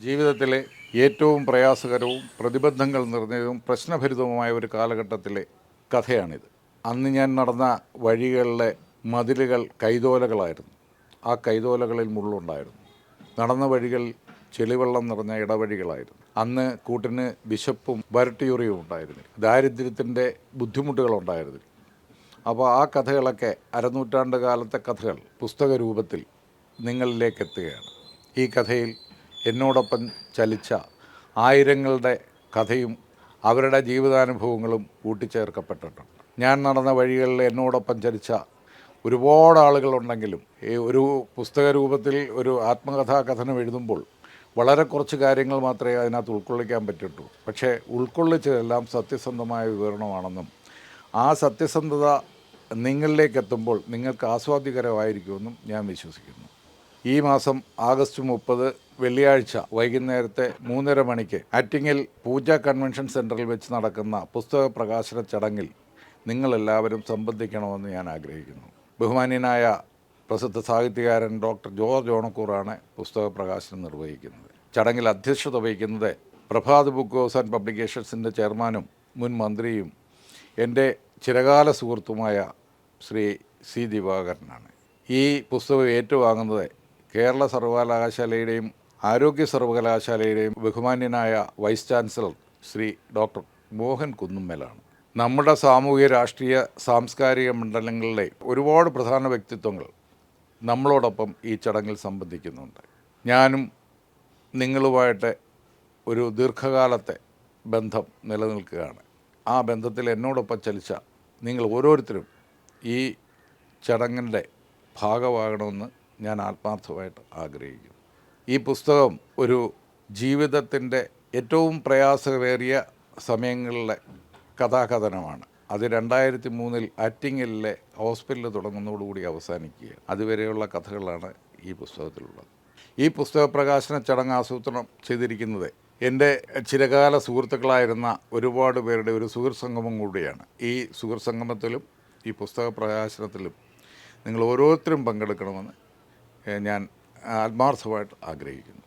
ജീവിതത്തിലെ ഏറ്റവും പ്രയാസകരവും പ്രതിബന്ധങ്ങൾ നിറഞ്ഞതും പ്രശ്നഭരിതവുമായ ഒരു കാലഘട്ടത്തിലെ കഥയാണിത്. അന്ന് ഞാൻ നടന്ന വഴികളിലെ മതിലുകൾ കൈതോലകളായിരുന്നു. ആ കൈതോലകളിൽ മുള്ളുണ്ടായിരുന്നു. നടന്ന വഴികൾ ചെളിവെള്ളം നിറഞ്ഞ ഇടവഴികളായിരുന്നു. അന്ന് കൂട്ടിന് വിശപ്പും വരട്ടിയുറിയും ഉണ്ടായിരുന്നില്ല. ദാരിദ്ര്യത്തിന്റെ ബുദ്ധിമുട്ടുകളുണ്ടായിരുന്നില്ല. അപ്പോൾ ആ കഥകളൊക്കെ അരനൂറ്റാണ്ട് കാലത്തെ കഥകൾ പുസ്തക രൂപത്തിൽ നിങ്ങളിലേക്ക് എത്തുകയാണ് ഈ കഥയിൽ എന്നോടൊപ്പം ചലിച്ച ആയിരങ്ങളുടെ കഥയും അവരുടെ ജീവിതാനുഭവങ്ങളും കൂട്ടിച്ചേർക്കപ്പെട്ടിട്ടുണ്ട്. ഞാൻ നടന്ന വഴികളിൽ എന്നോടൊപ്പം ചലിച്ച ഒരുപാട് ആളുകളുണ്ടെങ്കിലും ഈ ഒരു പുസ്തക രൂപത്തിൽ ഒരു ആത്മകഥാ കഥനം എഴുതുമ്പോൾ വളരെ കുറച്ച് കാര്യങ്ങൾ മാത്രമേ അതിനകത്ത് ഉൾക്കൊള്ളിക്കാൻ പറ്റുള്ളൂ പക്ഷേ ഉൾക്കൊള്ളിച്ചതെല്ലാം സത്യസന്ധമായ വിവരണമാണെന്നും ആ സത്യസന്ധത നിങ്ങളിലേക്ക് എത്തുമ്പോൾ നിങ്ങൾക്ക് ആസ്വാദ്യകരമായിരിക്കുമെന്നും ഞാൻ വിശ്വസിക്കുന്നു. ഈ മാസം ആഗസ്റ്റ് മുപ്പത് വെള്ളിയാഴ്ച വൈകുന്നേരത്തെ മൂന്നര മണിക്ക് ആറ്റിങ്ങിൽ പൂജ കൺവെൻഷൻ സെന്ററിൽ വെച്ച് നടക്കുന്ന പുസ്തക പ്രകാശന ചടങ്ങിൽ നിങ്ങളെല്ലാവരും സംബന്ധിക്കണമെന്ന് ഞാൻ ആഗ്രഹിക്കുന്നു. ബഹുമാന്യനായ പ്രസിദ്ധ സാഹിത്യകാരൻ ഡോക്ടർ ജോർജ് ഓണക്കൂറാണ് പുസ്തക പ്രകാശനം നിർവഹിക്കുന്നത്. ചടങ്ങിൽ അധ്യക്ഷത വഹിക്കുന്നത് പ്രഭാത് ബുക്ക് ഹൗസ് ആൻഡ് പബ്ലിക്കേഷൻസിന്റെ ചെയർമാനും മുൻ മന്ത്രിയും എന്റെ ചിരകാല സുഹൃത്തുമായ ശ്രീ സി ദിവാകരനാണ്. ഈ പുസ്തകം ഏറ്റുവാങ്ങുന്നത് കേരള സർവകലാശാലയുടെയും ആരോഗ്യ സർവകലാശാലയുടെയും ബഹുമാന്യനായ vice chancellor Shri doctor Mohan കുന്നുമ്മലാണ്. നമ്മുടെ സാമൂഹ്യ രാഷ്ട്രീയ സാംസ്കാരിക മണ്ഡലങ്ങളിലെ ഒരുപാട് പ്രധാന വ്യക്തിത്വങ്ങൾ നമ്മളോടൊപ്പം ഈ ചടങ്ങിൽ സംബന്ധിക്കുന്നുണ്ട്. ഞാനും നിങ്ങളുമായിട്ട് ഒരു ദീർഘകാലത്തെ ബന്ധം നിലനിൽക്കുകയാണ്. ആ ബന്ധത്തിൽ എന്നോടൊപ്പം ചലിച്ച നിങ്ങൾ ഓരോരുത്തരും ഈ ചടങ്ങിന്റെ ഭാഗമാകണമെന്ന് ഞാൻ ആത്മാർത്ഥമായിട്ട് ആഗ്രഹിക്കുന്നു. ഈ പുസ്തകം ഒരു ജീവിതത്തിന്റെ ഏറ്റവും പ്രയാസമേറിയ സമയങ്ങളിലെ കഥാകഥനമാണ്. അത് രണ്ടായിരത്തി മൂന്നിൽ ആറ്റിങ്ങലിലെ ഹോസ്പിറ്റലിൽ തുടങ്ങുന്നതോടുകൂടി അവസാനിക്കുക. അതുവരെയുള്ള കഥകളാണ് ഈ പുസ്തകത്തിലുള്ളത്. ഈ പുസ്തക പ്രകാശന ചടങ്ങ് ആസൂത്രണം ചെയ്തിരിക്കുന്നത് എന്റെ ചിരകാല സുഹൃത്തുക്കളായിരുന്ന ഒരുപാട് പേരുടെ ഒരു സുഹൃത്ത് സംഗമം കൂടിയാണ്. ഈ സുഹൃത്ത് സംഗമത്തിലും ഈ പുസ്തക പ്രകാശനത്തിലും നിങ്ങൾ ഓരോരുത്തരും പങ്കെടുക്കണമെന്ന് ഞാൻ ആത്മാർത്ഥമായിട്ട് ആഗ്രഹിക്കുന്നു.